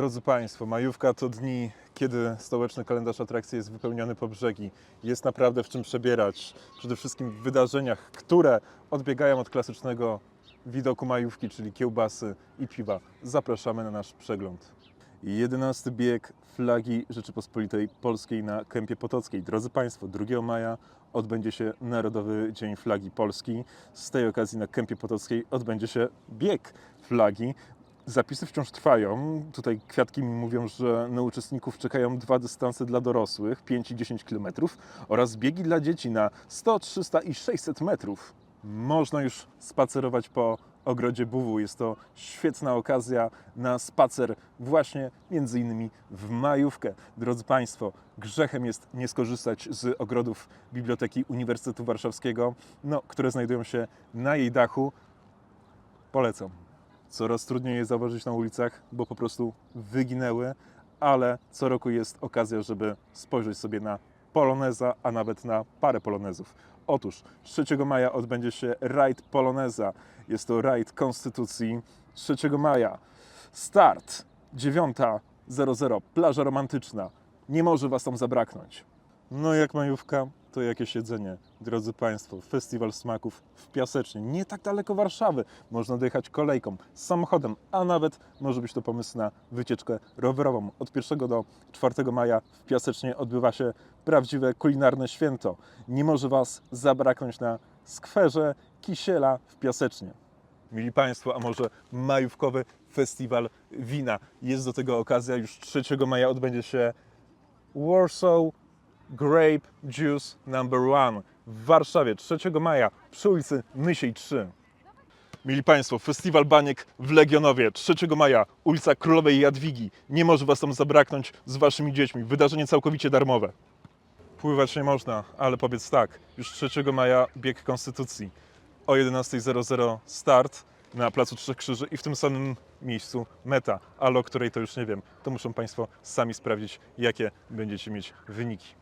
Drodzy Państwo, majówka to dni, kiedy stołeczny kalendarz atrakcji jest wypełniony po brzegi. Jest naprawdę w czym przebierać. Przede wszystkim w wydarzeniach, które odbiegają od klasycznego widoku majówki, czyli kiełbasy i piwa. Zapraszamy na nasz przegląd. 11 bieg flagi Rzeczypospolitej Polskiej na Kępie Potockiej. Drodzy Państwo, 2 maja odbędzie się Narodowy Dzień Flagi Polski. Z tej okazji na Kępie Potockiej odbędzie się bieg flagi. Zapisy wciąż trwają. Tutaj kwiatki mi mówią, że na uczestników czekają dwa dystanse dla dorosłych, 5 i 10 km oraz biegi dla dzieci na 100, 300 i 600 metrów. Można już spacerować po ogrodzie Buwu. Jest to świetna okazja na spacer właśnie między innymi w majówkę. Drodzy Państwo, grzechem jest nie skorzystać z ogrodów Biblioteki Uniwersytetu Warszawskiego, no, które znajdują się na jej dachu. Polecam. Coraz trudniej je zauważyć na ulicach, bo po prostu wyginęły, ale co roku jest okazja, żeby spojrzeć sobie na poloneza, a nawet na parę polonezów. Otóż 3 maja odbędzie się rajd poloneza. Jest to rajd Konstytucji 3 maja. Start 9.00, plaża romantyczna. Nie może Was tam zabraknąć. No jak majówka, to jakieś jedzenie. Drodzy Państwo, festiwal smaków w Piasecznie, nie tak daleko Warszawy. Można dojechać kolejką, samochodem, a nawet może być to pomysł na wycieczkę rowerową. Od 1 do 4 maja w Piasecznie odbywa się prawdziwe kulinarne święto. Nie może Was zabraknąć na skwerze Kisiela w Piasecznie. Mili Państwo, a może majówkowy festiwal wina. Jest do tego okazja, już 3 maja odbędzie się Warsaw Grape Juice Number One w Warszawie 3 maja przy ulicy Mysiej 3. Mili Państwo, Festiwal Baniek w Legionowie 3 maja, ulica Królowej Jadwigi. Nie może Was tam zabraknąć z Waszymi dziećmi. Wydarzenie całkowicie darmowe. Pływać nie można, ale powiedz tak, już 3 maja bieg Konstytucji. O 11.00 start na Placu Trzech Krzyży i w tym samym miejscu meta, ale o której to już nie wiem. To muszą Państwo sami sprawdzić, jakie będziecie mieć wyniki.